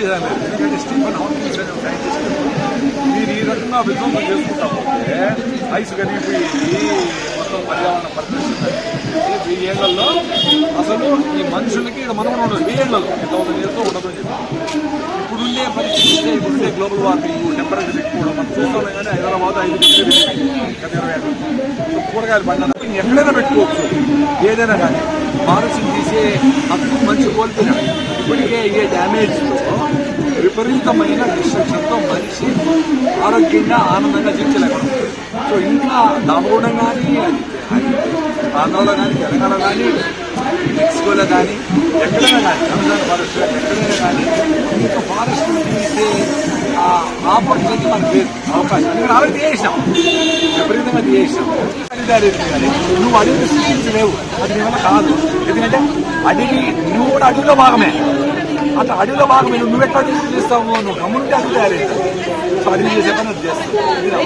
చేయాలి ఎందుకంటే Stefan Hawking's అనే సైంటిస్ట్ మీరు ఈ రకంగా విధ్వంసం చేసుకుంటా పోతే ఐస్ కరిగిపోయి మొత్తం పర్యావరణ పరిస్థితి అసలు ఈ మనుషులకి మనం ఉండదు వేళ్ళలో థౌసండ్ ఇయర్స్లో ఉండదని చెప్పి ఇప్పుడుండే పరిస్థితి ఇప్పుడుండే గ్లోబల్ వార్మింగ్ టెంపరేచర్ ఎక్కువ మనం చూస్తున్నాం కానీ హైదరాబాద్ ఐదు ఇరవై గత కూరగాయలు పండాలి ఎక్కడైనా పెట్టుకోవచ్చు. ఏదైనా కానీ. మానసిక తీసే హక్కు మంచి కోల్పోయినా ఇప్పటికే ఏ డ్యామేజ్తో విపరీతమైన డిస్ట్రక్షన్తో మనిషి ఆరోగ్యంగా ఆనందంగా జీవించలేకపోతుంది సో ఇంకా దామోడం కానీ ఆంధ్రలో కానీ తెలంగాణ కానీ మెక్సికోలో కానీ ఎక్కడైనా కానీ అమెజాన్ ఫారెస్ట్ కానీ ఎక్కడైనా కానీ ఇంకా ఫారెస్ట్ తీసే ఆపర్చునిటీ మనకు లేదు. అవకాశం. ఇక్కడ ఆల్రెడీ చేసాం నువ్వు అడవిని సృష్టించలేవు అది నీ వల్ల కాదు. ఎందుకంటే అడవి నువ్వు కూడా అడవిలో భాగమే. అట్లా అడవిలో భాగమే. నువ్వు నువ్వు ఎట్లా చేస్తావు? నువ్వు గమ్ముంటే అడవి తయారు సో అది చేస్తావు. ఇది నా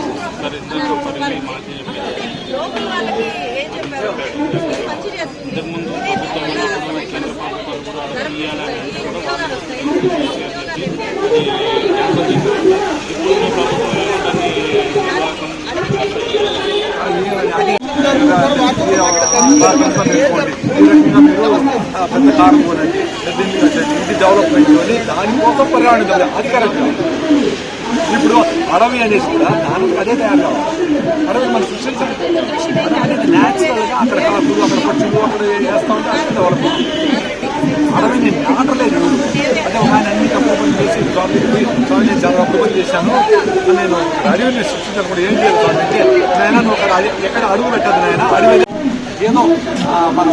పెద్ద కారం కొనండి పెద్ద కట్టండి ఇది డెవలప్మెంట్ అని దానికోసం పర్యావరణ కదా అది కరెక్ట్ ఇప్పుడు అడవి అనేసి కూడా దానికి అదే తయారు కావాలి అడవి మనం సృష్టించాలి అనేది న్యాచురల్గా అక్కడ కలర్ఫుల్ అక్కడ పక్షులు అక్కడ వేస్తా ఉంటే అది డెవలప్ నేను నాటలేదు అంటే ఒక ఆయన అన్ని తప్పు చేసి స్వామి స్వామి నేను చాలా తప్పు చేశాను నేను అడవిని సృష్టించినప్పుడు ఏం చేయాలి స్వామి అంటే నాయన నువ్వు అక్కడ ఎక్కడ అడుగు పెట్టదు నాయన. అడవి ఏదో ఆ, మనం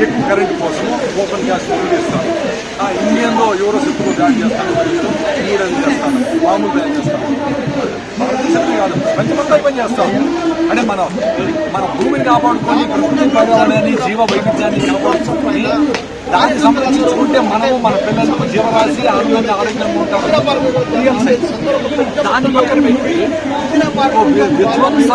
ఎక్కువ కరెంట్ కోసం ఓపెన్ గ్యాస్ చేస్తాను ఆ ఇండియన్లో ఎవరో చెప్పుకో బ్యాన్ చేస్తాను ఇండియన్ చేస్తాను మామూలు బ్యాన్ చేస్తాను కాదు. ప్రతిమంతా పని చేస్తాం అంటే మనం మన భూమిని కాపాడుకొని ప్రకృతి పర్యావరణాన్ని జీవ వైవిధ్యాన్ని కాపాడుకొని దాన్ని సంరక్షించుకుంటే మనము మన పిల్లలు జీవరాశి ఆరోగ్యంగా ఆరోగ్యంగా ఉంటాం రియల్ సైన్స్ దాన్ని పక్కన పెట్టి విధ్వంస